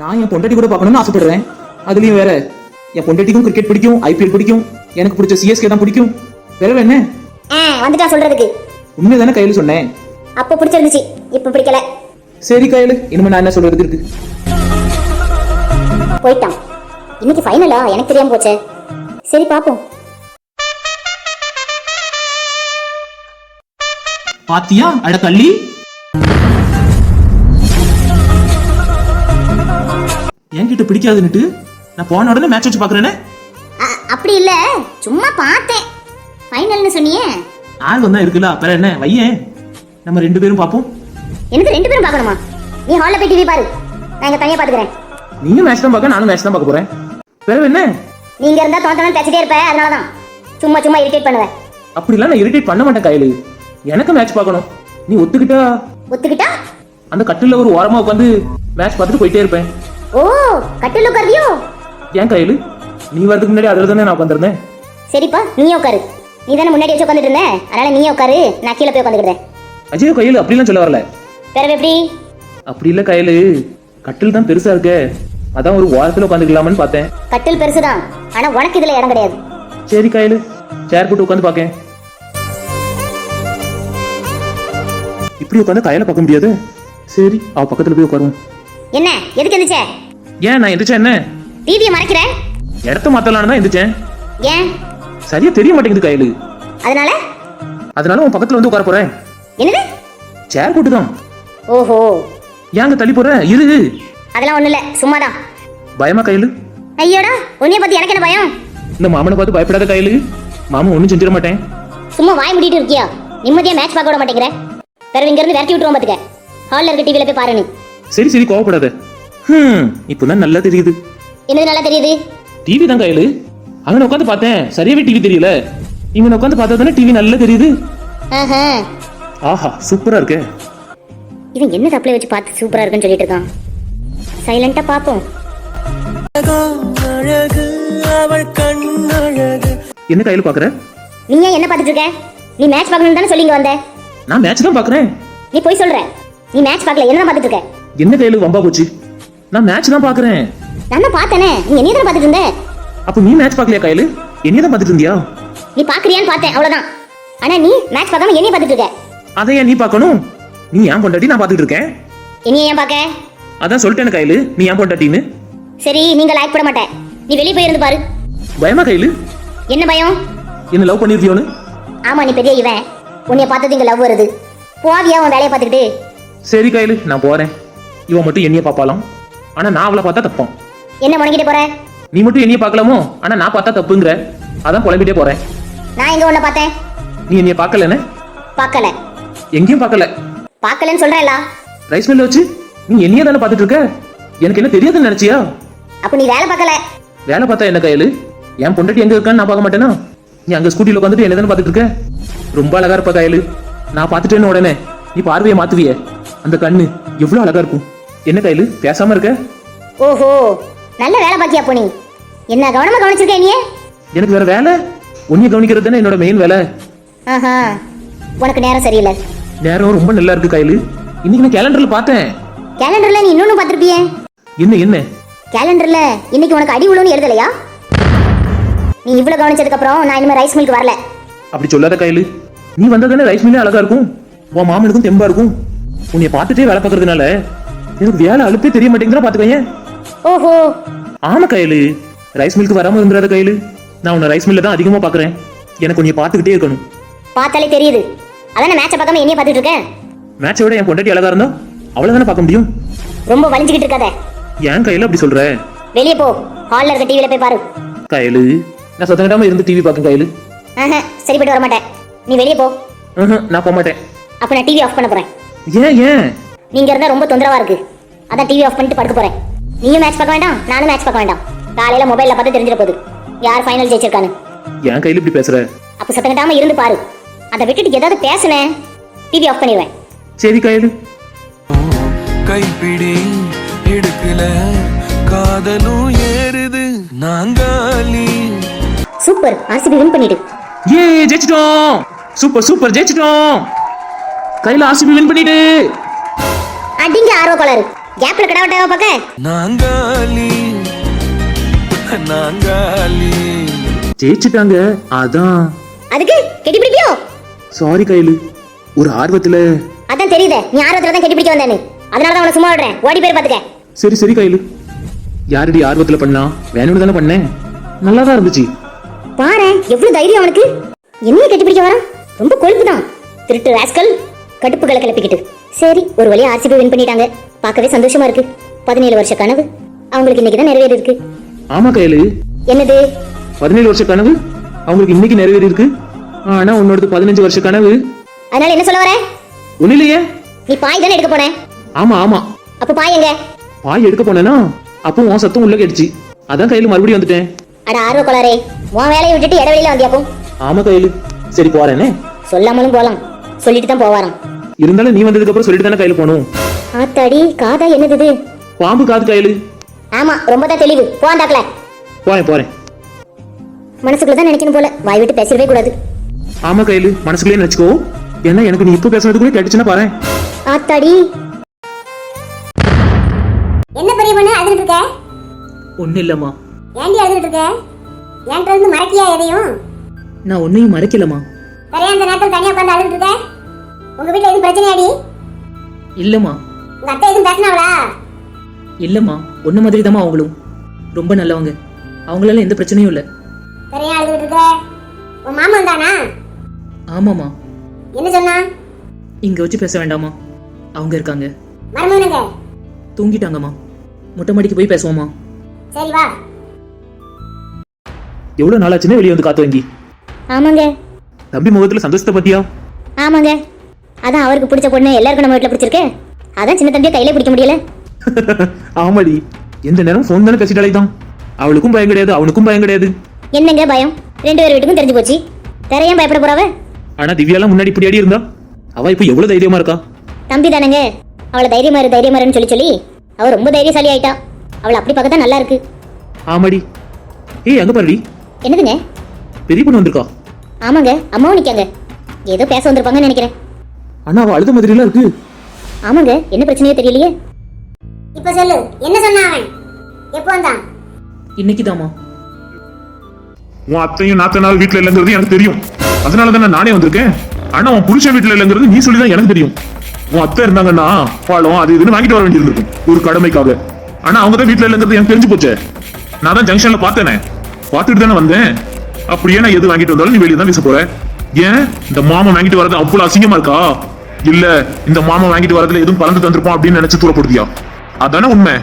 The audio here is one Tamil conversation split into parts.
நான் என் பொண்டாட்டி கூட பார்க்கணும்னு ஆசைப்படுறேன். அதுலயும் வேற என் பொண்டாட்டிக்கும் கிரிக்கெட் பிடிக்கும் ஐபிஎல் பிடிக்கும் எனக்கு பிடிச்ச சிஎஸ்கே தான் பிடிக்கும். வேற என்ன? வந்துட்டா சொல்றதுக்கு. உண்மை தானே கையில் சொன்னேன்? அப்போ பிடிச்சிருந்துச்சு இப்போ பிடிக்கல. சரி கையில் இனிமே நான் என்ன சொல்றது இருக்கு? போயிட்டான். இன்னைக்கு ஃபைனலா எனக்கு தெரியாம போச்சே. சரி பாப்போம் பாத்தியா அட கள்ளி என்கிட்ட பிடிக்காதுன்னுட்டு நான் போன உடனே மேட்ச் வச்சு பாக்குறேனே அப்படி இல்ல. சும்மா பார்த்தேன். ஃபைனல்னு சொன்னியே. ஆர்வம் தான் இருக்குல்ல அப்புறம் என்ன? வையேன் நம்ம ரெண்டு பேரும் பார்ப்போம். எனக்கு ரெண்டு பேரும் பார்க்கணுமா? நீ ஹால்ல போய் டிவி பாரு. நான் இங்க தனியா பாத்துக்கிறேன். நீங்க மேட்ச் தான் பார்க்க நானும் மேட்ச் தான் பார்க்க போறேன். வேற என்ன? நீங்க இருந்தா தோத்தவன் பேசிட்டே இருப்ப அதனாலதான். சும்மா சும்மா இரிட்டேட் பண்ணுவேன் அப்படிலாம் நான் இரிட்டேட் பண்ண மாட்டேன் கையில். எனக்கு மேட்ச் பார்க்கணும். நீ ஒத்துக்கிட்டா? ஒத்துக்கிட்டா? அந்த கட்டில ஒரு ஓரமா உட்காந்து மேட்ச் பார்த்துட்டு போயிட்டே இருப்பேன். ஓ கட்டில் உட்காருவியோ ஏன் கையில் நீ வரதுக்கு முன்னாடி அதில் தானே நான் உட்காந்துருந்தேன் சரிப்பா நீயே உட்காரு. நீ தானே முன்னாடி வச்சு உட்காந்துட்டு இருந்த? அதனால நீயே உட்காரு நான் கீழே போய் உட்காந்துக்கிறேன் அஜய் கையில் அப்படிலாம் சொல்ல வரல. பிறகு எப்படி? அப்படி இல்ல கையில் கட்டில் தான் பெருசா இருக்கே. அதான் ஒரு ஓரத்துல உட்காந்துக்கலாமன்னு பார்த்தேன். கட்டில் பெருசுதான். ஆனா உனக்கு இதுல இடம் கிடையாது. சரி கையில் சேர் போட்டு உட்காந்து பார்க்கேன். இப்படி உட்காந்து கையில பார்க்க முடியாது? சரி அவ பக்கத்துல போய் உட்காருவோம். என்ன எதுக்கு எந்திரிச்ச? ஏன் நான் எந்திரிச்சேன் என்ன? டிவியை மறைக்கிற? இடத்த மாத்தலான்னு தான் எந்திரிச்சேன். ஏன்? சரியா தெரிய மாட்டேங்குது கையில். அதனால? அதனால உன் பக்கத்துல வந்து உட்கார போறேன். என்னது? சேர் போட்டு தான் ஓஹோ. ஏங்க தள்ளி போற? இரு. அதெல்லாம் ஒண்ணு இல்ல சும்மாதான். பயமா கையில்? ஐயோடா உன்னைய பத்தி எனக்கு என்ன பயம்? இந்த மாமனை பார்த்து பயப்படாத கையில். மாமன் ஒன்றும் செஞ்சிட மாட்டேன். சும்மா வாய் மூடிட்டு இருக்கியா? நிம்மதியா மேட்ச் பார்க்க விட மாட்டேங்கிற. பிறகு இங்க இருந்து விரட்டி விட்டுருவோம் பாத்துக்க. ஹால்ல இருக்க டிவில போய் பாருன்னு சரி சரி கோவப்படாத. ஹம் இப்போதான் நல்லா தெரியுது. என்னது நல்லா தெரியுது? டிவி தான் கையில். அங்கே உட்காந்து பார்த்தேன். சரியாவே டிவி தெரியல. இங்க உட்காந்து பார்த்தா தானே டிவி நல்லா தெரியுது. ஆஹா. ஆஹா சூப்பரா இருக்கே. இவன் என்ன தப்புல வச்சு பார்த்து சூப்பரா இருக்குன்னு சொல்லிட்டு இருக்கான்? சைலண்டா பாப்போம் என்ன கையில் பாக்குற நீ ஏன் என்ன பார்த்துட்டு இருக்க? நீ மேட்ச் பார்க்கணும்னு தானே சொல்லி இங்க வந்த. நான் மேட்ச் தான் பாக்குறேன் நீ போய் சொல்ற. நீ மேட்ச் பார்க்கல. என்ன பார்த்துட்டு இருக்க? என்ன கையில் வம்பா போச்சு? நான் மேட்ச் தான் பாக்குறேன் நான் தான் பார்த்தேனே. நீ என்ன தானே பார்த்துட்டு இருந்த? அப்போ நீ மேட்ச் பார்க்கலையா கையில்? என்னைய தான் பார்த்துட்டு இருந்தியா? நீ பாக்குறியான்னு பார்த்தேன் அவ்வளவுதான். ஆனா நீ மேட்ச் பார்க்காம என்னைய பார்த்துட்டு இருக்க? அதை ஏன் நீ பார்க்கணும்? நீ ஏன் பொண்டாட்டி நான் பார்த்துட்டு இருக்கேன்? என்னைய ஏன் பார்க்க? அதான் சொல்லிட்டேன் கையில். நீ ஏன் பொண்டாட்டின்னு? சரி நீங்க லைக் போட மாட்டேன். நீ வெளியே போய் இருந்து பாரு. பயமா கையில்? என்ன பயம்? என்ன லவ் பண்ணிருக்கியோன்னு? ஆமா நீ பெரிய இவன். உன்னைய பார்த்தது இங்க லவ் வருது. போவியா உன் வேலையை பார்த்துக்கிட்டு. சரி கையில் நான் போறேன். இவன் மட்டும் என்னைய பார்ப்பாலாம் ஆனா நான் அவளை பார்த்தா தப்பான் என்ன முடங்கிட்டு போற? நீ மட்டும் என்னைய பார்க்கலாமோ? ஆனா நான் பார்த்தா தப்புங்கிற. அதான் புலம்பிட்டே போறேன். நான் எங்க உன்னை பார்த்தேன்? நீ என்னைய பார்க்கலன்னு? பார்க்கல. எங்கேயும் பார்க்கல. பார்க்கலன்னு சொல்றேன்ல. ரைஸ் மில்ல வச்சு நீ என்னைய தானே பார்த்துட்டு இருக்க? எனக்கு என்ன தெரியாதுன்னு நினைச்சியா? அப்ப நீ வேலை பார்க்கல. வேலை பார்த்தா என்ன கையில்? என் பொண்டாட்டி எங்க இருக்கான்னு நான் பார்க்க மாட்டேனா? நீ அங்க ஸ்கூட்டில உட்காந்துட்டு என்ன தானே பார்த்துட்டு இருக்க? ரொம்ப அழகா இருப்ப கையில். நான் பார்த்துட்டேன்னு உடனே. நீ பார்வையை மாத்துவிய. அந்த கண்ணு எவ்வளவு அழகா இருக்கும். என்ன கையில் பேசாம இருக்க? ஓஹோ நல்ல வேலை பாக்கியா நீ என்ன கவனமா கவனிச்சிருக்க நீ எனக்கு வேற வேலை? உன்னைய கவனிக்கிறது தானே என்னோட மெயின் வேலை. ஆஹா உனக்கு நேரம் சரியில்லை. நேரம் ரொம்ப நல்லா இருக்கு கையில் இன்னைக்கு நான் கேலண்டர்ல பார்த்தேன். கேலண்டர்ல நீ இன்னொன்னு பார்த்திருப்பியே. என்ன என்ன? கேலண்டர்ல இன்னைக்கு உனக்கு அடி விழுன்னு எழுதலையா? நீ இவ்வளவு கவனிச்சதுக்கு அப்புறம் நான் இனிமே ரைஸ் மில்க் வரல. அப்படி சொல்லாத கையில் நீ வந்தா தானே ரைஸ் மில்லே அழகா இருக்கும். உன் மாமனுக்கும் தெம்பா இருக்கும். உன்னைய பார்த்துட்டே வேலை பார்க்கறதுனால எனக்கு வேலை அழுப்பே தெரிய மாட்டேங்குதுன்னா பாத்துக்கோங்க ஓஹோ. ஆமா கையில். ரைஸ் மில்க்கு வராம இருந்துடாத கையில். நான் உன்னை ரைஸ் மில்ல தான் அதிகமா பாக்குறேன். எனக்கு உன்னைய பார்த்துக்கிட்டே இருக்கணும். பார்த்தாலே தெரியுது. அதானே மேட்சை பார்க்காம என்னைய பார்த்துட்டு இருக்கேன் மேட்சை விட என் பொண்டாட்டி அழகா இருந்தா அவளை தானே பார்க்க முடியும்? ரொம்ப வலிஞ்சுக்கிட்டு இருக்காத. ஏன் கையில் அப்படி சொல்ற? வெளியே போ. ஹால்ல இருக்க டிவில போய் பாரு. கையில் நான் சத்தமிடாம இருந்து டிவி பார்க்க கையில். சரிப்பட்டு வர மாட்டேன். நீ வெளியே போ. நான் போக மாட்டேன். அப்ப நான் டிவி ஆஃப் பண்ண போறேன். ஏன் ஏன்? நீங்க இருந்தா ரொம்ப தொந்தரவா இருக்கு. அதான் டிவி ஆஃப் பண்ணிட்டு படுக்க போறேன். நீயும் மேட்ச் பார்க்க வேண்டாம் நானும் மேட்ச் பார்க்க வேண்டாம். காலையில மொபைல்ல பார்த்து தெரிஞ்சிட போகுது. யார் ஃபைனல் ஜெயிச்சிருக்கான்னு. என் கையில் இப்படி பேசுற? அப்ப சத்தங்கிட்டாம இருந்து பாரு. அதை விட்டுட்டு ஏதாவது பேசுனேன் டிவி ஆஃப் பண்ணிடுவேன். சரி கையில். கைப்பிடி எடுக்கல காதலும் ஏறுது நாங்காலி. சூப்பர் ஆர்சிபி வின் பண்ணிடு. ஏ ஜெயிச்சிட்டோம். சூப்பர் சூப்பர் ஜெயிச்சிட்டோம். கையில ஆர்சிபி வின் பண்ணிட்டு. அடிங்க ஆர்வ கோளாறு கேப்ல கடவுட்டாவா பார்க்க? நாங்காலி நாங்காலி. ஜெயிச்சிட்டாங்க அதான். அதுக்கு கெட்டி பிடிப்பியோ சாரி கையில. ஒரு ஆர்வத்துல. அதான் தெரியுதே நீ ஆர்வத்துல தான் கெட்டி பிடிக்க வந்தேன்னு. அதனால தான் உன சும்மா விடுறேன். ஓடி போய் பாத்துக்க. சரி சரி கையில. யாரடி ஆர்வத்துல பண்ணா வேணும்னு தானே பண்ணேன். நல்லா தான் இருந்துச்சு. பாரு எவ்வளவு தைரியம் அவனுக்கு. என்னைய கட்டி பிடிக்க வரான்? ரொம்ப கொழுப்பு தான் திருட்டு ராஸ்கல் கடுப்புகளை கிளப்பிக்கிட்டு. சரி ஒரு வழியா ஆர்சிபி வின் பண்ணிட்டாங்க. பார்க்கவே சந்தோஷமா இருக்கு. பதினேழு வருஷ கனவு. அவங்களுக்கு இன்னைக்கு தான் நிறைவேறி இருக்கு. ஆமா கையில. என்னது? பதினேழு வருஷ கனவு? அவங்களுக்கு இன்னைக்கு நிறைவேறி இருக்கு. ஆனா உன்னோடது பதினஞ்சு வருஷ கனவு. அதனால என்ன சொல்ல வர? ஒண்ணு இல்லையே நீ பாய் தானே எடுக்க போன? ஆமா ஆமா. அப்ப பாய் எங்க? பாய் எடுக்க போனேனா? அப்போ உன் சத்தம் உள்ள கேட்டுச்சு. அதான் கையில மறுபடியும் வந்துட்டேன். அட ஆர்வ கோளாரே உன் வேலையை விட்டுட்டு இடைவெளியில வந்தியாக்கும் ஆமா கையில. சரி போறேனே. சொல்லாமலும் போலாம். சொல்லிட்டு தான் போவாராம். இருந்தாலும் நீ வந்ததுக்கு அப்புறம் சொல்லிட்டு தானே கையில போகணும்? ஆத்தாடி காதா என்னது இது? பாம்பு காது கையில. ஆமா ரொம்ப தான் தெளிவு போந்தாக்கல போறேன் போறேன். மனசுக்குள்ள தான் நினைக்கணும் போல. வாய் விட்டு பேசவே கூடாது. ஆமா கையில மனசுக்குள்ளே நினைச்சுக்கோ. ஏன்னா எனக்கு நீ இப்ப பேசுறது கூட கேட்டுச்சுன்னா பாரு ஆத்தாடி. என்ன பெரிய பொண்ணு அழுதுட்டு இருக்க? ஒன்றும் இல்லைம்மா. ஏண்டி அழுதுட்டு இருக்க? என்கிட்ட இருந்து மறக்கியா எதையும்? நான் ஒன்றையும் மறைக்கலம்மா. சரியா அந்த நேரத்தில் தனியா உட்காந்து அழுதுட்டு இருக்க? உங்க வீட்ல எதுவும் பிரச்சனையாடி? இல்லைம்மா. உங்க அத்தை எதுவும் பேசினாவளா? இல்லைம்மா. ஒன்று மாதிரி தாம்மா அவங்களும். ரொம்ப நல்லவங்க. அவங்களால எந்த பிரச்சனையும் இல்லை. சரியா அழுதுட்டு இருக்க? உன் மாமா வந்தானா? ஆமாம்மா. என்ன சொன்னா? இங்கே வச்சு பேச வேண்டாமா அவங்க இருக்காங்க. மருமகனுங்க தூங்கிட்டாங்கம்மா. மொட்டை மாடிக்கு போய் பேசுவோம்மா. சரி வா. எவ்வளவு நாளாச்சுன்னு வெளியே வந்து காத்து வாங்கி. ஆமாங்க. தம்பி முகத்துல சந்தோஷத்தை பத்தியா ஆமாங்க. அதான் அவருக்கு பிடிச்ச பொண்ணு எல்லாருக்கும் நம்ம வீட்ல பிடிச்சிருக்கு. அதான் சின்ன தம்பியை கையில பிடிக்க முடியல. ஆமாடி. எந்த நேரம் ஃபோன் தானே பேசிட்டாலே தான் அவளுக்கும் பயம் கிடையாது அவனுக்கும் பயம் கிடையாது. என்னங்க பயம்? ரெண்டு பேர் வீட்டுக்கும் தெரிஞ்சு போச்சு. வேற ஏன் பயப்பட போறாவ? ஆனா திவ்யாலாம் முன்னாடி இப்படி இருந்தா? அவ இப்ப எவ்வளவு தைரியமா இருக்கா? தம்பி தானேங்க. அவளை தைரியமா இரு தைரியமா இருன்னு சொல்லி சொல்லி அவ ரொம்ப தைரியசாலி ஆயிட்டா. அவளை அப்படி பார்க்க நல்லா இருக்கு. ஆமாடி. ஏய் அங்க பாருடி. என்னதுங்க? பெரிய பொண்ணு வந்திருக்கா. ஆமாங்க அம்மாவும் நிக்காங்க. ஏதோ பேச வந்திருப்பாங்கன்னு நினைக்கிறேன். ஆனா அவ அழுத மாதிரிலாம் இருக்கு. ஆமாங்க என்ன பிரச்சனையோ தெரியலையே. இப்ப சொல்லு என்ன சொன்னா அவன்? எப்போ வந்தான்? இன்னைக்கு தாம்மா உன் அத்தையும் நாத்தனார் வீட்டுல இல்லைங்கிறது எனக்கு தெரியும். அதனால தானே நானே வந்திருக்கேன். ஆனா உன் புருஷன் வீட்டுல இல்லைங்கிறது நீ சொல்லி தான் எனக்கு தெரியும். உன் அத்தை இருந்தாங்கன்னா பழம் அது இதுன்னு வாங்கிட்டு வர வேண்டியிருக்கும் ஒரு கடமைக்காக. ஆனா அவங்க தான் வீட்டுல இல்லைங்கிறது எனக்கு தெரிஞ்சு போச்சே. நான் தான் ஜங்ஷன்ல பார்த்தேனே. பார்த்துட்டு தானே வந்தேன். அப்படியே நான் எது வாங்கிட்டு வந்தாலும் நீ வெளியே தான் வீச போற. ஏன்? இந்த மாமா வாங்கிட்டு வரது அவ்வளவு அசிங்கமா இருக்கா? இல்ல இந்த மாமா வாங்கிட்டு வரதுல எதுவும் கலந்து தந்திருப்போம் அப்படின்னு நினைச்சு தூரப்படுத்தியா அதானே உண்மை.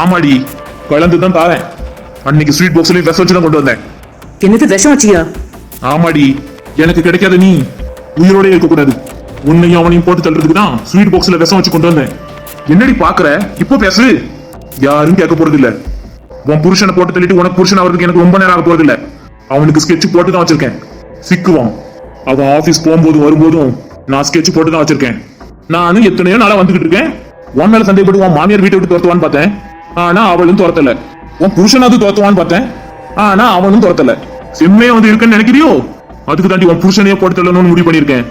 ஆமாடி கலந்து தான் தாரேன். அன்னைக்கு ஸ்வீட் பாக்ஸ்லயும் விச வச்சு தான் கொண்டு வந்தேன். என்னது விஷம் வச்சியா? ஆமாடி எனக்கு கிடைக்காத நீ உயிரோட இருக்கக்கூடாது. உன்னையும் அவனையும் போட்டு தள்ளுறதுக்கு தான் ஸ்வீட் பாக்ஸ்ல விஷம் வச்சு கொண்டு வந்தேன். என்னடி பாக்குற? இப்போ பேசு. யாரும் கேட்க போறது இல்ல உன் புருஷனை போட்டு தள்ளிட்டு உனக்கு புருஷன் அவருக்கு எனக்கு ரொம்ப நேரம் ஆக போறது இல்ல அவனுக்கு ஸ்கெட்ச் போட்டு தான் வச்சிருக்கேன். சிக்குவான். அவன் ஆபீஸ் போகும்போதும் வரும்போதும் நான் ஸ்கெட்ச் போட்டு தான் வச்சிருக்கேன். நானும் எத்தனையோ நாளா வந்துகிட்டு இருக்கேன். உன் மேல சந்தேகப்பட்டு உன் மாமியார் வீட்டை விட்டு துரத்துவான்னு பார்த்தேன். ஆனா அவளும் துரத்தல. உன் புருஷனாவது துரத்துவான்னு பார்த்தேன். ஆனா அவனும் துரத்தல. செம்மையா வந்து இருக்குன்னு நினைக்கிறியோ? அதுக்கு தாண்டி உன் புருஷனையே போட்டு தள்ளணும்னு முடிவு பண்ணியிருக்கேன்.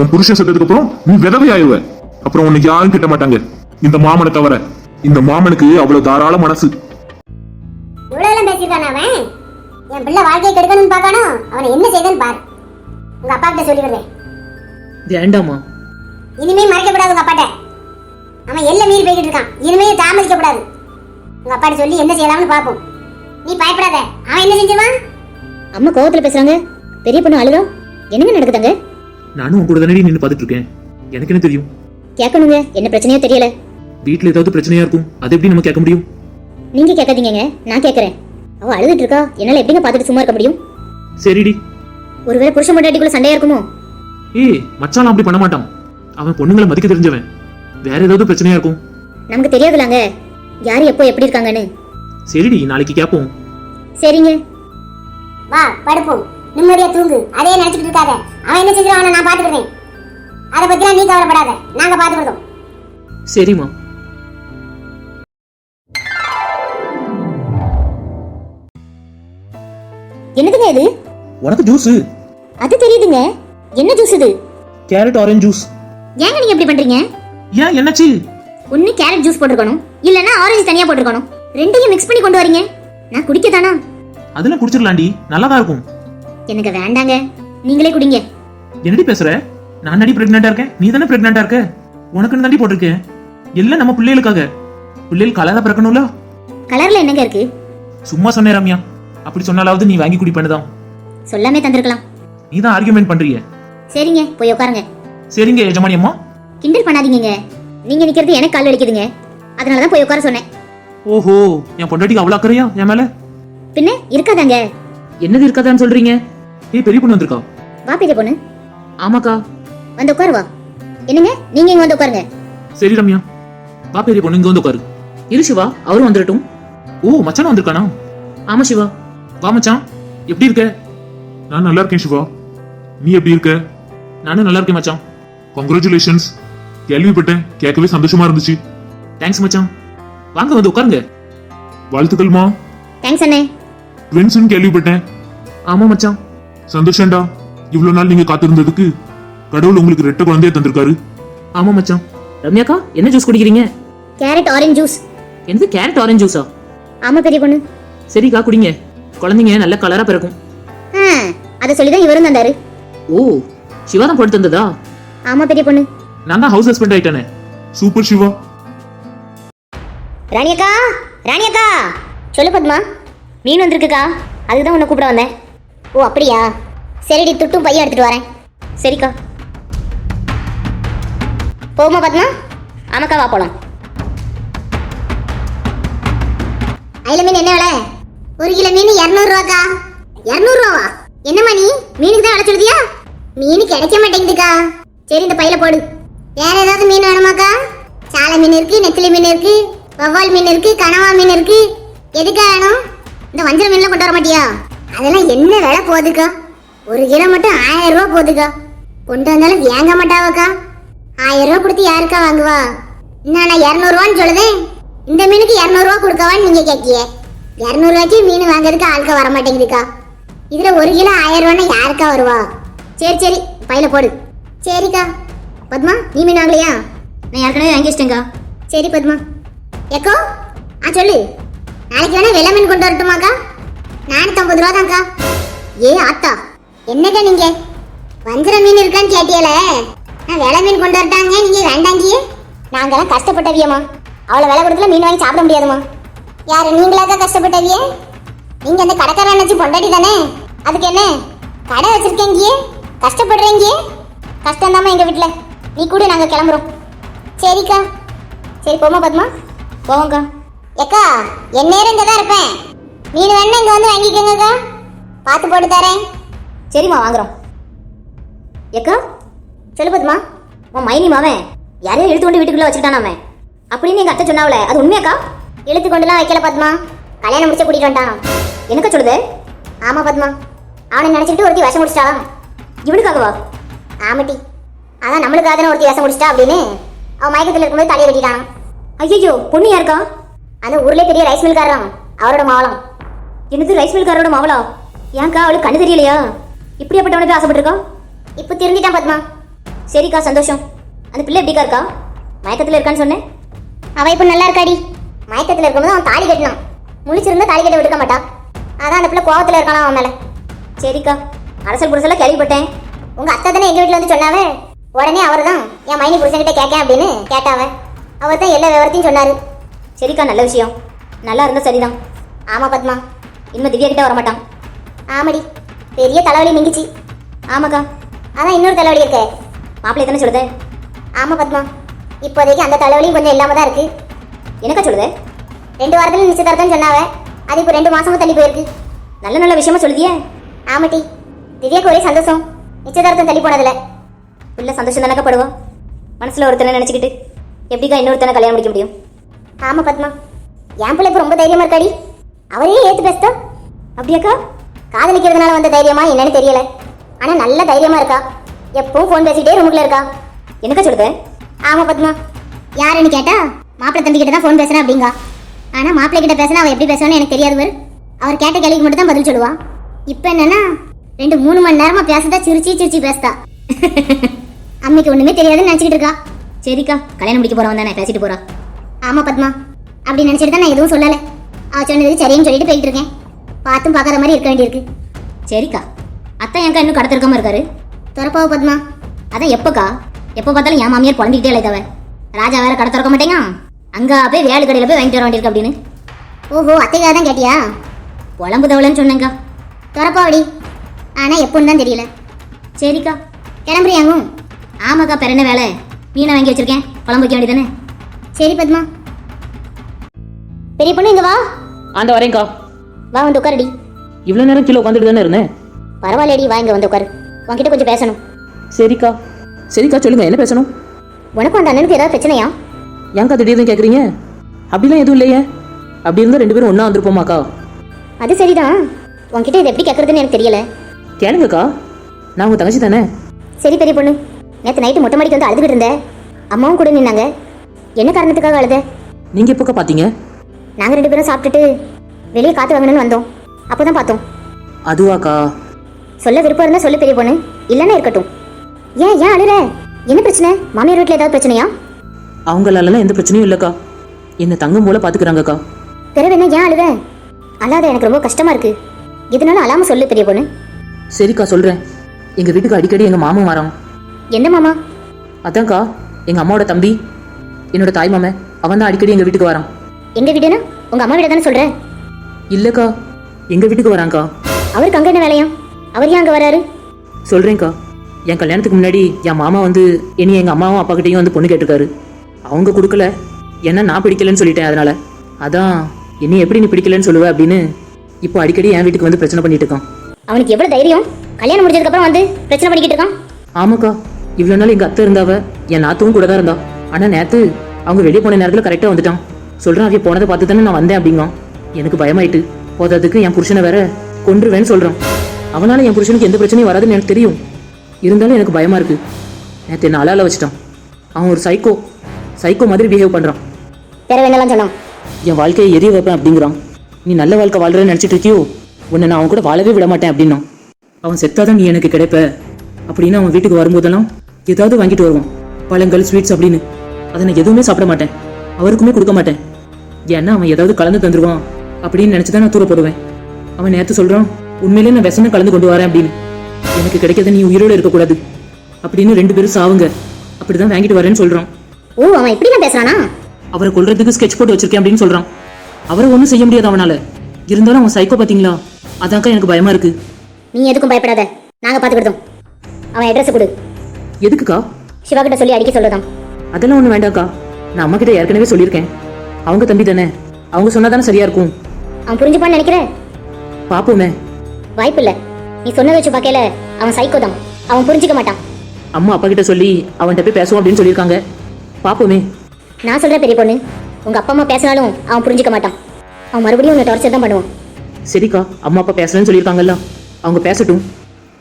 உன் புருஷன் செத்ததுக்கு அப்புறம் நீ விதவை ஆயிடுவ அப்புறம் உன்னை யாரும் கிட்ட மாட்டாங்க. இந்த மாமனை தவிர. இந்த மாமனுக்கு அவ்வளவு தாராள மனசு. இவ்வளவு அவன் என் பிள்ளை வாழ்க்கையை கெடுக்கணும்னு பார்க்கணும். அவனை என்ன செய்தன்னு பாரு. உங்க அப்பா கிட்ட சொல்லிடுறேன் வேண்டாம்மா. இனிமே மறைக்கப்படாது உங்க அப்பாட்ட. அவன் எல்லை மீறி போய்கிட்டு இருக்கான். இனிமே தாமதிக்க கூடாது. உங்க அப்பாட்ட சொல்லி என்ன செய்யலாம்னு பாப்போம் நீ பயப்படாத. அவன் என்ன செஞ்சுவான் அம்மா கோவத்துல பேசுறாங்க. பெரிய பொண்ணு அழுதா? என்னங்க நடக்குதாங்க? நானும் உன் கூட தானே நின்று பார்த்துட்டு இருக்கேன் எனக்கு என்ன தெரியும்? கேட்கணுங்க. என்ன பிரச்சனையோ தெரியல. வீட்டுல ஏதாவது பிரச்சனையா இருக்கும். அதை எப்படி நம்ம கேட்க முடியும்? நீங்க கேட்காதீங்கங்க. நான் கேட்கறேன். அவ அழுதுட்டு இருக்கா. என்னால எப்படிங்க பார்த்துட்டு சும்மா இருக்க முடியும்? சரிடி. ஒருவேளை புருஷன் பொண்டாட்டிக்குள்ள சண்டையா இருக்குமோ? ஏய் மச்சான் அப்படி பண்ண மாட்டான். அவன் பொண்ணுங்களை மதிக்க தெரிஞ்சவன். வேற ஏதாவது பிரச்சனையா இருக்கும்? நமக்கு தெரியாதுலாங்க. யார் எப்போ எப்படி இருக்காங்கன்னு. சரிடி நாளைக்கு கேட்போம் சரிங்க. வா படுப்போம். நிம்மதியா தூங்கு. அதே நினைச்சிட்டு இருக்காத. அவன் என்ன செஞ்சிருவான் நான் பாத்துக்கிறேன் அதை பத்திலாம் நீ கவலைப்படாத. நாங்க பாத்துக்கிறோம் சரிம்மா. என்னதுங்க இது? உனக்கு ஜூஸ் அது தெரியுதுங்க. என்ன ஜூஸ் இது? கேரட் ஆரஞ்சு ஜூஸ் ஏங்க நீங்க இப்படி பண்றீங்க? ஏன் என்னாச்சு? ஒன்னு கேரட் ஜூஸ் போட்டிருக்கணும் இல்லனா ஆரஞ்சு தனியா போட்டிருக்கணும். ரெண்டையும் மிக்ஸ் பண்ணி கொண்டு வரீங்க. நான் குடிக்கத்தானா? அதெல்லாம் குடிச்சிடலாண்டி நல்லா தான் இருக்கும். எனக்கு வேண்டாங்க நீங்களே குடிங்க. என்னடி பேசுற? நான் நடி பிரெக்னெண்டா இருக்கேன்? நீ தானே பிரெக்னெண்டா இருக்க? உனக்குன்னு தாண்டி போட்டிருக்கேன் எல்லாம் நம்ம பிள்ளைகளுக்காக. பிள்ளைகள் கலரா பிறக்கணும்ல? கலர்ல என்னங்க இருக்கு? சும்மா சொன்னேன் ரம்யா. அப்படி சொன்னாலாவது நீ வாங்கி குடிப்பேன்னு சொல்லாமே தந்திருக்கலாம். நீ தான் ஆர்கியூமெண்ட் பண்றிய. சரிங்க போய் உட்காருங்க. சரிங்க எஜமானி அம்மா. கிண்டல் பண்ணாதீங்கங்க. நீங்க நிக்கிறது எனக்கு கால் வலிக்குதுங்க. அதனால தான் போய் உட்கார சொன்னேன். ஓஹோ என் பொண்டாட்டிக்கு அவ்வளவு அக்கறையா என் மேல? பின்ன இருக்காதாங்க. என்னது இருக்காதான்னு சொல்றீங்க? ஏய் பெரிய பொண்ணு வந்திருக்கா? வா பெரிய பொண்ணு. ஆமாக்கா. வந்து உட்காரு வா. என்னங்க நீங்க இங்க வந்து உட்காருங்க. சரி ரம்யா. வா பெரிய பொண்ணு இங்க வந்து உட்காரு. இரு சிவா அவரும் வந்துடட்டும் ஓ மச்சான் வந்திருக்கானா? ஆமா சிவா. வா மச்சான். எப்படி இருக்க? நான் நல்லா இருக்கேன் சிவா. நீ எப்படி இருக்க? நானும் நல்லா இருக்கேன் மச்சான். கங்க்ராச்சுலேஷன்ஸ் கேள்விப்பட்டேன். கேட்கவே சந்தோஷமா இருந்துச்சு. தேங்க்ஸ் மச்சான். வாங்க வந்து உட்காருங்க. வாழ்த்துக்கள்மா தேங்க்ஸ் அண்ணே. ட்வின்ஸ்னு கேள்விப்பட்டேன். ஆமா மச்சான். சந்தோஷம்டா. இவ்வளவு நாள் நீங்க காத்திருந்ததுக்கு கடவுள் உங்களுக்கு ரெட்ட குழந்தைய தந்திருக்காரு. ஆமா மச்சான். ரம்யாக்கா என்ன ஜூஸ் குடிக்கிறீங்க? கேரட் ஆரஞ்சு ஜூஸ் என்னது கேரட் ஆரஞ்சு ஜூஸா ஆமா பெரிய பொண்ணு. சரிக்கா குடிங்க. குழந்தைங்க நல்ல கலரா பிறக்கும். அதை சொல்லி தான் இவரும் தந்தாரு. ஓ சிவா தான் போட்டு தந்ததா? ஆமா பெரிய பொண்ணு. நான் தான் ஹவுஸ் ஹஸ்பண்ட் ஆயிட்டானே. சூப்பர் சிவா. ராணியக்கா ராணியக்கா. சொல்லு பத்மா மீன் வந்திருக்குக்கா? அதுதான் உன்னை கூப்பிட வந்தேன். ஓ அப்படியா? சரிடி துட்டும் பையன் எடுத்துட்டு வரேன். சரிக்கா. போகுமா பத்மா. ஆமாக்கா வா போலாம். அயில மீன் என்ன விலை? ஒரு கிலோ மீன் இரநூறுவாக்கா. இரநூறுவாவா? என்னம்மா நீ? மீனுக்கு தான் விலை சொல்லுதியா? மீன் கிடைக்க மாட்டேங்குதுக்கா. சரி இந்த பையில போடு. வேற ஏதாவது மீன் வேணுமாக்கா? சாலை மீன் இருக்கு நெத்திலி மீன் இருக்கு வவ்வால் மீன் இருக்கு கனவா மீன் இருக்கு. எதுக்கா வேணும்? இந்த வஞ்சர மீன்லாம் கொண்டு வர மாட்டியா? அதெல்லாம் என்ன விலை போகுதுக்கா? ஒரு கிலோ மட்டும் ஆயிரம் ரூபா போகுதுக்கா. கொண்டு வந்தாலும் வாங்க மாட்டாவக்கா? ஆயிரம் ரூபா கொடுத்து யாருக்கா வாங்குவா? என்ன இரநூறுவான்னு சொல்லுதேன் இந்த மீனுக்கு இரநூறுவா கொடுக்கவான்னு நீங்க கேட்கிய. இரநூறுவாய்க்கு மீன் வாங்குறதுக்கு ஆளுக்கா வர மாட்டேங்குதுக்கா இதுல ஒரு கிலோ ஆயிரம் ரூபான்னா யாருக்கா வருவா? சரி சரி. பையில போடு. சரிக்கா. பத்மா நீ மீன் வாங்கலையா? நான் ஏற்கனவே வாங்கி வச்சிட்டேங்க்கா சரி பத்மா. எக்கோ ஆ சொல்லு. நாளைக்கு வேணா வெள்ளை மீன் கொண்டு வரட்டுமாக்கா? நானூத்தம்பது ரூபா தான்க்கா ஏ ஆத்தா. என்னக்கா நீங்க? வஞ்சர மீன் இருக்கான்னு கேட்டியல. நான் வெள்ளை மீன் கொண்டு வரட்டாங்க. நீங்க வேண்டாங்கியே. நாங்கெல்லாம் கஷ்டப்பட்டவியம்மா. அவ்வளோ விலை கொடுத்துல மீன் வாங்கி சாப்பிட முடியாதுமா யாரு நீங்களாக்கா கஷ்டப்பட்டவிய? நீங்க அந்த கடைக்காரன் நினைச்சு பொண்டாட்டி தானே? அதுக்கு என்ன? கடை வச்சிருக்கேங்கியே. கஷ்டப்படுறீங்க? கஷ்டம் எங்கள் வீட்டில் நீ கூட நாங்கள் கிளம்புறோம். சரிக்கா. சரி போமா பத்மா. போவோங்க்கா ஏக்கா என் நேரம் இங்கே தான் இருப்பேன். மீன் வேணா இங்கே வந்து வாங்கிக்கோங்கக்கா. பார்த்து போட்டு தரேன். சரிம்மா வாங்குறோம். ஏக்கா சொல்லு பத்மா. உன் மைனி மாவன் யாரையும் இழுத்து கொண்டு வீட்டுக்குள்ளே வச்சுட்டான் அவன். அப்படின்னு எங்கள் அத்தை சொன்னாவல அது உண்மையாக்கா? இழுத்து கொண்டுலாம் வைக்கல பத்மா. கல்யாணம் முடிச்ச கூட்டிட்டு வந்துட்டான். எனக்கா சொல்லுது? ஆமாம் பத்மா. அவனை நினச்சிட்டு ஒருத்தி விஷம் முடிச்சிட்டாலாம் இவனுக்காகவா? ஆமாட்டி. அதான் நம்மளுக்காக தானே ஒருத்தி விஷம் முடிச்சிட்டா அப்படின்னு. அவன் மயக்கத்தில் இருக்கும்போது தலையை வெட்டிட்டான் ஐயோ பொண்ணு யாருக்கா அந்த ஊர்லயே பெரிய ரைஸ் மில்காரன் அவரோட மாவளம். என்னது ரைஸ் மில்காரோட மாவளா? ஏன்க்கா அவளுக்கு கண்ணு தெரியலையா? இப்படியாப்பட்டவனை போய் ஆசைப்பட்டிருக்கா? இப்போ திருந்திட்டான் பத்மா. சரிக்கா சந்தோஷம். அந்த பிள்ளை எப்படிக்கா இருக்கா? மயக்கத்தில் இருக்கான்னு சொன்னேன். அவ இப்போ நல்லா இருக்காடி. மயக்கத்தில் இருக்கும்போது அவன் தாலி கட்டினான். முழிச்சிருந்தா தாலி கட்ட விடுக்க மாட்டா. அதான் அந்த பிள்ளை கோவத்தில் இருக்கானா அவன் மேல. சரிக்கா. அரசல் புருஷெல்லாம் கேள்விப்பட்டேன். உங்க அத்தை தானே எங்க வீட்டில் வந்து சொன்னாவே? உடனே அவர் தான் என் மைனி புருஷன்கிட்ட கேட்கேன் அப்படின்னு கேட்டாவ. அவர் தான் எல்லா விவரத்தையும் சொன்னாரு. சரிக்கா நல்ல விஷயம். நல்லா இருந்தா சரிதான். ஆமா பத்மா. இனிமே திவ்யா கிட்ட வரமாட்டான். ஆமாடி. பெரிய தலைவலி நீங்கிச்சு ஆமாக்கா. அதான் இன்னொரு தலைவலி இருக்கே. மாப்பிள்ளை தானே சொல்லுது? ஆமா பத்மா. இப்போதைக்கு அந்த தலைவலியும் கொஞ்சம் இல்லாம தான் இருக்கு. எனக்கா சொல்லுது? ரெண்டு வாரத்துல நிச்சயதார்த்தம் சொன்னாவ. அது இப்போ ரெண்டு மாசமும் தள்ளி போயிருக்கு. நல்ல நல்ல விஷயமா சொல்லுதியே? ஆமாட்டி. திவ்யாக்கு ஒரே சந்தோஷம். நிச்சயதார்த்தம் தள்ளி போனதுல. உள்ள சந்தோஷம் தானக்கா படுவோம்? மனசில் ஒருத்தனை நினச்சிக்கிட்டு எப்படிக்கா இன்னொருத்தனை கல்யாணம் முடிக்க முடியும்? ஆமாம் பத்மா. என் பிள்ளை இப்போ ரொம்ப தைரியமாக இருக்காடி. அவரே ஏற்று பேசுதா? அப்படியாக்கா? காதலிக்கிறதுனால வந்த தைரியமா என்னன்னு தெரியல. ஆனால் நல்ல தைரியமாக இருக்கா. எப்பவும் ஃபோன் பேசிட்டே ரூமுக்குள்ள இருக்கா. என்னக்கா சொல்லுது? ஆமாம் பத்மா. யாருன்னு கேட்டா மாப்பிள்ளை தம்பி கிட்ட தான் ஃபோன் பேசுகிறேன் அப்படிங்க. ஆனால் மாப்பிள்ளை கிட்ட பேசினா அவன் எப்படி பேசுவான்னு எனக்கு தெரியாது அவர் கேட்ட கேள்விக்கு மட்டும் தான் பதில் சொல்லுவா. இப்போ என்னன்னா ரெண்டு மூணு மணி நேரமா பேசுதா சிரிச்சு சிரிச்சு பேசுதா? அம்மிக்கு ஒண்ணுமே தெரியாதுன்னு நினைச்சிட்டு இருக்கா. சரிக்கா கல்யாணம் முடிக்க போறவன் தானே பேசிட்டு போறா. ஆமா பத்மா. அப்படி நினைச்சிட்டு தான் நான் எதுவும் சொல்லல. அவ சொன்னது சரின்னு சொல்லிட்டு போயிட்டு இருக்கேன். பார்த்தும் பார்க்காத மாதிரி இருக்க வேண்டியிருக்கு. சரிக்கா. அத்தை என் இன்னும் கடத்திருக்காம இருக்காரு? துறப்பாவ பத்மா? அதான் எப்பக்கா? எப்போ பார்த்தாலும் என் மாமியார் புலம்பிக்கிட்டே இல்லை தவ ராஜா வேற கடை திறக்க மாட்டேங்க. அங்க போய் வேலு கடையில் போய் வாங்கிட்டு வர வேண்டியிருக்கு அப்படின்னு. ஓஹோ அத்தைக்காக தான் கேட்டியா? புலம்பு தவளைன்னு சொன்னேங்க்கா துறப்பாவடி. ஆனா எப்போன்னு தான் தெரியல. சரிக்கா கிளம்புறியாங்கும். ஆமாக்கா பெற என்ன வேலை. மீனை வாங்கி வச்சிருக்கேன். குழம்பு வைக்க வேண்டியதானே சரி பத்மா. பெரிய பொண்ணு இங்க வா. ஆண்ட வரேன்க்கா. வா வந்து உட்காருடி. இவ்வளோ நேரம் கீழே உட்காந்துட்டு தானே இருந்தேன்? பரவாயில்லடி வா இங்க வந்து உட்காரு. உன்கிட்ட கொஞ்சம் பேசணும். சரிக்கா. சரிக்கா சொல்லுங்க என்ன பேசணும்? உனக்கும் அந்த அண்ணனுக்கு ஏதாவது பிரச்சனையா? ஏன்க்கா திடீர்னு கேட்குறீங்க அப்படிலாம் எதுவும் இல்லையே. அப்படி இருந்தால் ரெண்டு பேரும் ஒன்றா வந்திருப்போமாக்கா? அது சரிதான். உன்கிட்ட இது எப்படி கேட்கறதுன்னு எனக்கு தெரியல. கேளுங்கக்கா. நான் உங்கள் தங்கச்சி தானே? சரி பெரிய பொண்ணு நேற்று நைட்டு மொட்டை மாடிக்கு வந்து அழுதுகிட்டு இருந்தேன். அம்மாவும் கூட நின்னாங்க. என்ன காரணத்துக்காக அழுத? நீங்கள் எப்போக்கா பார்த்தீங்க நாங்கள் ரெண்டு பேரும் சாப்பிட்டுட்டு வெளியே காற்று வாங்கணும்னு வந்தோம். அப்போ தான் பார்த்தோம். அதுவாக்கா. சொல்ல விருப்பம் இருந்தா சொல்லு பெரிய பொண்ணு. இல்லைன்னா இருக்கட்டும். ஏன் ஏன் அழுற? என்ன பிரச்சனை? மாமியார் வீட்டில் ஏதாவது பிரச்சனையா? அவங்களாலலாம் எந்த பிரச்சனையும் இல்லைக்கா. என்னை தங்கம் போல பார்த்துக்கிறாங்கக்கா பிறகு என்ன ஏன் அழுத அழாத எனக்கு ரொம்ப கஷ்டமா இருக்கு. இதனால அழாம சொல்லு பெரிய பொண்ணு. சரிக்கா சொல்கிறேன் எங்கள் வீட்டுக்கு அடிக்கடி எங்கள் மாமன் வரான் எந்த மாமா? அதான்க்கா எங்கள் அம்மாவோட தம்பி என்னோட தாய் மாமன் அவன் தான் அடிக்கடி எங்கள் வீட்டுக்கு வரான். எங்க வீடுனா? உங்க அம்மா வீட தானே சொல்ற? இல்லைக்கா எங்கள் வீட்டுக்கு வரான்க்கா. அவருக்கு அங்க என்ன வேலையா? அவர் ஏன் அங்க வராரு? சொல்கிறேன்க்கா என் கல்யாணத்துக்கு முன்னாடி என் மாமா வந்து இனி எங்கள் அம்மாவும் அப்பாக்கிட்டையும் வந்து பொண்ணு கேட்டிருக்காரு. அவங்க கொடுக்கல. ஏன்னா நான் பிடிக்கலன்னு சொல்லிட்டேன் அதனால. அதான் இனி எப்படி நீ பிடிக்கலன்னு சொல்லுவ அப்படின்னு இப்போ அடிக்கடி என் வீட்டுக்கு வந்து பிரச்சனை பண்ணிட்டு இருக்கான். அவனுக்கு எவ்வளவு தைரியம்? கல்யாணம் முடிஞ்சதுக்கு அப்புறம் வந்து பிரச்சனை பண்ணிக்கிட்டு இருக்கான். ஆமாக்கா. இவ்வளோ நாள் எங்கள் அத்தை இருந்தாவ என் நாத்துவும் கூட தான் இருந்தா. ஆனால் நேற்று அவங்க வெளியே போன நேரத்தில் கரெக்டாக வந்துட்டான். சொல்கிறான் அவ போனதை பார்த்து தானே நான் வந்தேன் அப்படிங்கான். எனக்கு பயமாயிட்டு. போதாதுக்கு என் புருஷனை வேற கொன்றுவேன்னு சொல்கிறான் அவனால என் புருஷனுக்கு எந்த பிரச்சனையும் வராதுன்னு எனக்கு தெரியும். இருந்தாலும் எனக்கு பயமா இருக்கு. நேற்று என்ன அலால வச்சிட்டான். அவன் ஒரு சைக்கோ சைக்கோ மாதிரி பிஹேவ் பண்ணுறான் வேற வேணாலும் சொன்னான்? என் வாழ்க்கையை எரிய வைப்பேன் அப்படிங்கிறான். நீ நல்ல வாழ்க்கை வாழ்றேன்னு நினச்சிட்டு இருக்கியோ? உன்னை நான் அவன் கூட வாழவே விட மாட்டேன் அப்படின்னா. அவன் செத்தாதான் நீ எனக்கு கிடைப்ப. அப்படின்னு அவன் வீட்டுக்கு வரும்போதெல்லாம் ஏதாவது வாங்கிட்டு வருவான். பழங்கள் ஸ்வீட்ஸ் அப்படின்னு. அதை நான் எதுவுமே சாப்பிட மாட்டேன். அவருக்குமே கொடுக்க மாட்டேன். ஏன்னா அவன் ஏதாவது கலந்து தந்துருவான் அப்படின்னு நினச்சி தான் நான் தூர போடுவேன். அவன் நேற்று சொல்கிறான் உண்மையிலே நான் விஷமே கலந்து கொண்டு வரேன் அப்படின்னு. எனக்கு கிடைக்காத நீ உயிரோடு இருக்கக்கூடாது அப்படின்னு ரெண்டு பேரும் சாவுங்க. அப்படிதான் வாங்கிட்டு வரேன்னு சொல்கிறான் ஓ அவன் இப்படிலாம் பேசுறானா? அவரை கொல்றதுக்கு ஸ்கெட்ச் போட்டு வச்சிருக்கேன் அப்படின்னு சொல்றான். அவரை ஒன்றும் செய்ய முடியாது அவனால. இருந்தாலும் அவன் சைக்கோ பாத்தீங்களா அதாக்கா எனக்கு பயமா இருக்கு. நீ எதுக்கும் பயப்படாத. நாங்க பாத்துக்கிட்டோம் அவன் அட்ரஸ் கொடு. எதுக்குக்கா? சிவா கிட்ட சொல்லி அடிக்க சொல்லுதான். அதெல்லாம் ஒன்றும் வேண்டாம்க்கா. நான் அம்மா கிட்ட ஏற்கனவே சொல்லியிருக்கேன். அவங்க தம்பி தானே. அவங்க சொன்னாதானே சரியா இருக்கும். அவன் புரிஞ்சுப்பான்னு நினைக்கிற பாப்போமே. வாய்ப்பு இல்ல நீ சொன்னதை வச்சு பார்க்கல அவன் சைக்கோ தான். அவன் புரிஞ்சுக்க மாட்டான். அம்மா அப்பா கிட்ட சொல்லி அவன்கிட்ட போய் பேசுவோம் அப்படின்னு சொல்லியிருக்காங்க. பாப்போமே. நான் சொல்றேன் பெரிய பொண்ணு. உங்க அப்பா அம்மா பேசினாலும் அவன் புரிஞ்சுக்க மாட்டான். அவன் மறுபடியும் உன்னை டார்ச்சர் தான் பண்ணுவான். சரிக்கா அம்மா அப்பா பேசுறேன்னு சொல்லியிருக்காங்கல்ல. அவங்க பேசட்டும்.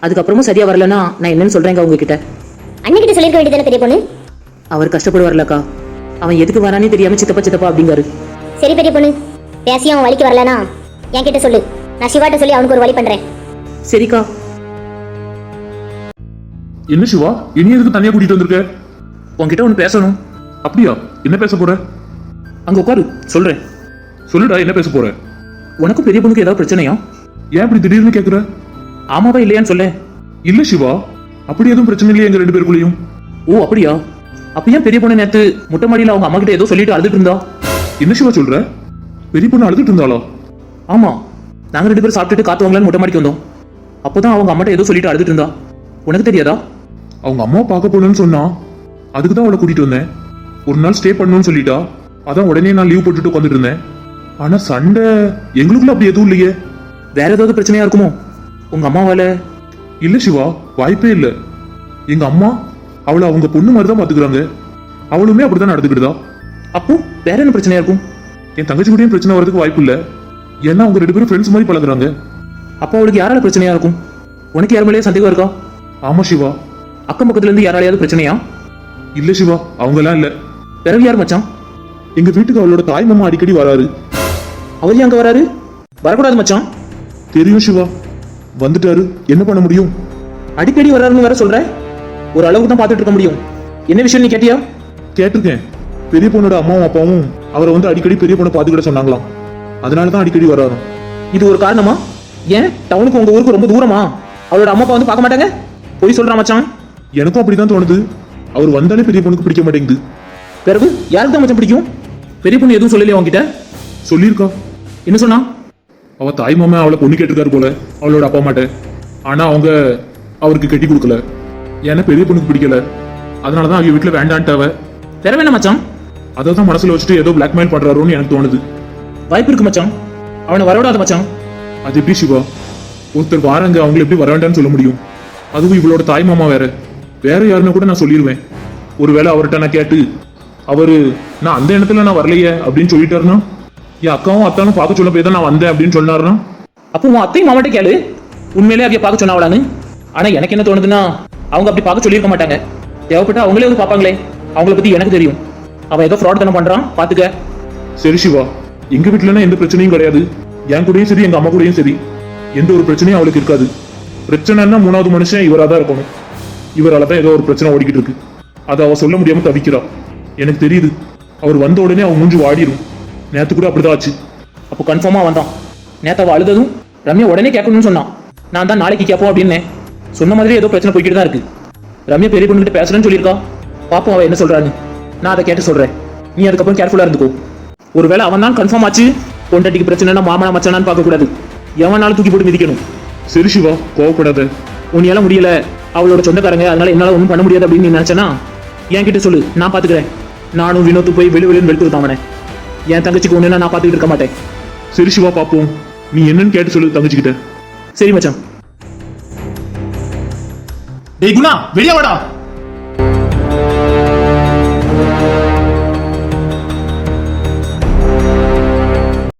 அதுக்கப்புறமும் சரியா வரலன்னா நான் என்னன்னு சொல்றேங்க உங்ககிட்ட. அன்னைக்கிட்ட சொல்லிருக்க வேண்டியதானே பெரிய பொண்ணு? அவர் கஷ்டப்படுவார்லக்கா. அவன் எதுக்கு வரானே தெரியாம சித்தப்பா சித்தப்பா அப்படிங்காரு. சரி பெரிய பொண்ணு பேசி அவன் வழிக்கு வரலனா என்கிட்ட சொல்லு. நான் சிவாட்ட சொல்லி அவனுக்கு ஒரு வழி பண்றேன். சரிக்கா. என்ன சிவா? இனி எதுக்கு தனியா கூட்டிட்டு வந்திருக்க? உன்கிட்ட ஒன்று பேசணும். அப்படியா? என்ன பேச போற? அங்க உட்காரு சொல்றேன். சொல்லுடா என்ன பேச போற? உனக்கும் பெரிய பொண்ணுக்கு ஏதாவது பிரச்சனையா? ஏன் இப்படி திடீர்னு கேக்குற? ஆமாவா இல்லையான்னு சொல்ல. இல்ல சிவா அப்படி எதுவும் பிரச்சனை இல்லையே எங்க ரெண்டு பேருக்குள்ளயும். ஓ அப்படியா? அப்ப ஏன் பெரிய பொண்ணு நேத்து முட்டை மாடியில அவங்க அம்மா கிட்ட ஏதோ சொல்லிட்டு அழுதுட்டு இருந்தா? என்ன சிவா சொல்ற? பெரிய பொண்ணு அழுதுட்டு இருந்தாளா? ஆமா. நாங்க ரெண்டு பேரும் சாப்பிட்டுட்டு காத்து வாங்கலான்னு முட்டை மாடிக்கு வந்தோம். அப்போதான் அவங்க அம்மாட்ட ஏதோ சொல்லிட்டு அழுதுட்டு இருந்தா. உனக்கு தெரியாதா? அவங்க அம்மா பார்க்க போகணும்னு சொன்னா அதுக்கு தான் அவளை கூட்டிட்டு வந்தேன். ஒரு நாள் ஸ்டே பண்ணணும்னு சொல்லிட்டா அதான் உடனே நான் லீவ் போட்டுட்டு உட்காந்துட்டு இருந்தேன். ஆனா சண்டை எங்களுக்குள்ள அப்படி எதுவும் இல்லையே. வேற ஏதாவது பிரச்சனையா இருக்குமோ? உங்க அம்மாவால இல்ல சிவா வாய்ப்பே இல்ல. எங்க அம்மா அவளை அவங்க பொண்ணு மாதிரி தான் பாத்துக்கிறாங்க அவளுமே அப்படிதான் நடந்துக்கிட்டுதா. அப்போ வேற என்ன பிரச்சனையா இருக்கும்? என் தங்கச்சி கூடயும் பிரச்சனை வரதுக்கு வாய்ப்பு இல்ல. ஏன்னா அவங்க ரெண்டு பேரும் ஃப்ரெண்ட்ஸ் மாதிரி பழகுறாங்க. அப்போ அவளுக்கு யாரால பிரச்சனையா இருக்கும்? உனக்கு யார் மேலேயே சந்தேகம் இருக்கா? ஆமா சிவா. அக்கம் பக்கத்துல இருந்து யாராலையாவது பிரச்சனையா? இல்ல சிவா அவங்கெல்லாம் இல்ல. பிறகு யார் மச்சான்? எங்க வீட்டுக்கு அவளோட தாய் மாமா அடிக்கடி வராரு. அவர் ஏன் அங்க வராரு? வரக்கூடாது மச்சான். தெரியும் சிவா. வந்துட்டாரு. என்ன பண்ண முடியும்? அடிக்கடி வராருன்னு வேற சொல்ற? ஒரு அளவுக்கு தான் பார்த்துட்டு இருக்க முடியும். என்ன விஷயம் நீ கேட்டியா? கேட்டிருக்கேன். பெரிய பொண்ணோட அம்மாவும் அப்பாவும் அவரை வந்து அடிக்கடி பெரிய பொண்ணை பாத்துக்கிட சொன்னாங்களாம். அதனால தான் அடிக்கடி வராராம் இது ஒரு காரணமா? ஏன்? டவுனுக்கு உங்க ஊருக்கு ரொம்ப தூரமா? அவளோட அம்மா அப்பா வந்து பார்க்க மாட்டாங்க? பொய் சொல்றான் மச்சான். எனக்கும் அப்படிதான் தோணுது. அவர் வந்தாலே பெரிய பொண்ணுக்கு பிடிக்க மாட்டேங்குது. பிறகு யாருக்கு தான் மச்சான் பிடிக்கும்? பெரிய பொண்ணு எதுவும் சொல்லலையா உன்கிட்ட? சொல்லியிருக்கா. என்ன சொன்னா? அவ தாய் மாமா அவளை பொண்ணு கேட்டிருக்காரு போல அவளோட அப்பா அம்மாட்ட. ஆனா அவங்க அவருக்கு கட்டி கொடுக்கல. ஏன்னா பெரிய பொண்ணுக்கு பிடிக்கல. அதனாலதான் அவங்க வீட்டுல வேண்டான்ட்டாவ வேற வேணா மச்சான். அதை தான் மனசுல வச்சுட்டு ஏதோ பிளாக்மெயில் பண்றாரோன்னு எனக்கு தோணுது. வாய்ப்பு இருக்கு மச்சான். அவனை வரவிடாத மச்சான். அது எப்படி சிவா? ஒருத்தர் வாராங்க அவங்களை எப்படி வர வேண்டாம்னு சொல்ல முடியும்? அதுவும் இவளோட தாய் மாமா வேற. வேற யாருன்னு கூட நான் சொல்லிடுவேன் ஒருவேளை அவர்கிட்ட நான் கேட்டு அவரு நான் அந்த இடத்துல நான் வரலையே அப்படின்னு சொல்லிட்டாருன்னா? என் அக்காவும் அத்தானும் பார்க்க சொல்ல போய் தான் நான் வந்தேன் அப்படின்னு சொன்னாருன்னா அப்போ உன் அத்தையும் மாமாட்ட கேளு. உண்மையிலே அப்படியே பார்க்க சொன்னாவளான்னு. ஆனா எனக்கு என்ன தோணுதுன்னா அவங்க அப்படி பார்க்க சொல்லியிருக்க மாட்டாங்க. தேவைப்பட்டா அவங்களே வந்து பார்ப்பாங்களே. அவங்கள பத்தி எனக்கு தெரியும். அவன் ஏதோ ஃப்ராட் தானே பண்றான் பாத்துக்க. சரி சிவா எங்க வீட்டுலனா எந்த பிரச்சனையும் கிடையாது. என் கூடயும் சரி எங்க அம்மா கூடயும் சரி. எந்த ஒரு பிரச்சனையும் அவளுக்கு இருக்காது. பிரச்சனைன்னா மூணாவது மனுஷன் இவரா தான் இருக்கணும். இவரால தான் ஏதோ ஒரு பிரச்சனை ஓடிக்கிட்டு இருக்கு. அதை அவ சொல்ல முடியாம தவிக்கிறா. எனக்கு தெரியுது அவர் வந்த உடனே அவன் மூஞ்சி வாடிடும் நேற்று கூட அப்படிதான் ஆச்சு. அப்போ கன்ஃபார்மா வந்தான். நேற்று அவள் அழுததும் ரம்யா உடனே கேட்கணும்னு சொன்னான். நான் தான் நாளைக்கு கேட்போம் அப்படின்னே. சொன்ன மாதிரி ஏதோ பிரச்சனை போய்கிட்டு தான் இருக்கு. ரம்யா பெரிய பொண்ணுகிட்ட பேசுறேன்னு சொல்லியிருக்கா. பாப்போம் அவள் என்ன சொல்கிறான்னு நான் அதை கேட்டு சொல்றேன். நீ அதுக்கப்புறம் கேர்ஃபுல்லா இருந்துக்கோ. ஒருவேளை அவன் தான் கன்ஃபார்ம் ஆச்சு பொண்டாட்டிக்கு பிரச்சனைனா மாமனா மச்சானான்னு பார்க்கக்கூடாது. எவனாலும் தூக்கி போட்டு மிதிக்கணும். சரி சிவா கோவப்படாத. உன்னையால முடியல. அவளோட சொந்தக்காரங்க அதனால என்னால ஒன்றும் பண்ண முடியாது அப்படின்னு நீ என்கிட்ட சொல்லு. நான் பார்த்துக்கிறேன் நானும் வினோத்து போய் வெளி வெளியே வெளுத்து அவனை. என் தங்கச்சிக்கு ஒண்ணுனா நான் பார்த்துக்கிட்டு இருக்க மாட்டேன். சரி சிவா பாப்போம் நீ என்னன்னு கேட்டு சொல்லு தங்கச்சிக்கிட்ட. சரி மச்சான். டேய் குணா வெளியே வாடா.